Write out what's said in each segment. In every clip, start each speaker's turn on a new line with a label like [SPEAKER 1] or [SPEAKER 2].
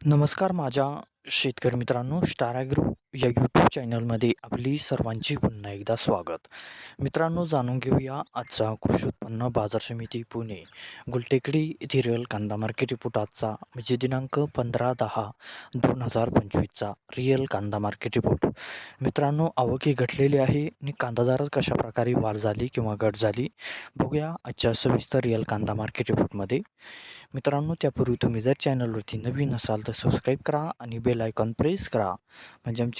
[SPEAKER 1] नमस्कार माझ्या शेतकरी मित्रांनो स्टार ॲग्रो या यूट्यूब चॅनलमध्ये आपली सर्वांची पुन्हा एकदा स्वागत. मित्रांनो जाणून घेऊया आजचा कृषी उत्पन्न बाजार समिती पुणे. गुलटेकडी येथे कांदा मार्केट रिपोर्ट आजचा म्हणजे दिनांक पंधरा दहा दोन हजार पंचवीसचा रिअल कांदा मार्केट रिपोर्ट मित्रांनो आवकी घटलेली आहे आणि कांदा दरात कशा प्रकारे वाढ झाली किंवा घट झाली बघूया आजच्या सविस्तर रिअल कांदा मार्केट रिपोर्टमध्ये मित्रांनो त्यापूर्वी तुम्ही जर चॅनलवरती नवीन असाल तर सबस्क्राईब करा आणि बेल आयकॉन प्रेस करा. म्हणजे आमची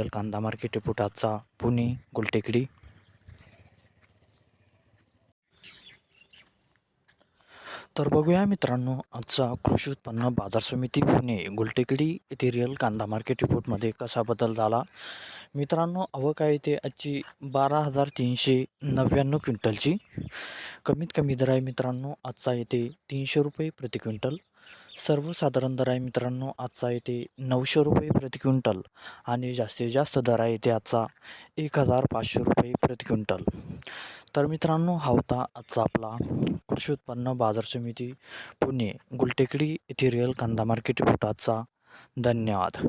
[SPEAKER 1] रिअल कांदा मार्केट रिपोर्ट आजचा पुणे गुलटेकडी. तर बघूया मित्रांनो आजचा कृषी उत्पन्न बाजार समिती पुणे गुलटेकडी येथे रिअल कांदा मार्केट रिपोर्टमध्ये कसा बदल झाला? मित्रांनो आवक आहे ते आजची बारा हजार तीनशे नव्याण्णव क्विंटलची. कमीत कमी दर आहे मित्रांनो आजचा येते तीनशे रुपये प्रति क्विंटल. सर्वसाधारण दर आहे मित्रांनो. आजचा येते नऊशे रुपये प्रति क्विंटल आणि जास्तीत जास्त दर आहे ते आजचा एक हजार पाचशे रुपये प्रति क्विंटल. तर मित्रांनो हा होता आजचा आपला कृषी उत्पन्न बाजार समिती पुणे गुलटेकडी येथे रिअल कांदा मार्केट रिपोर्ट आजचा. धन्यवाद.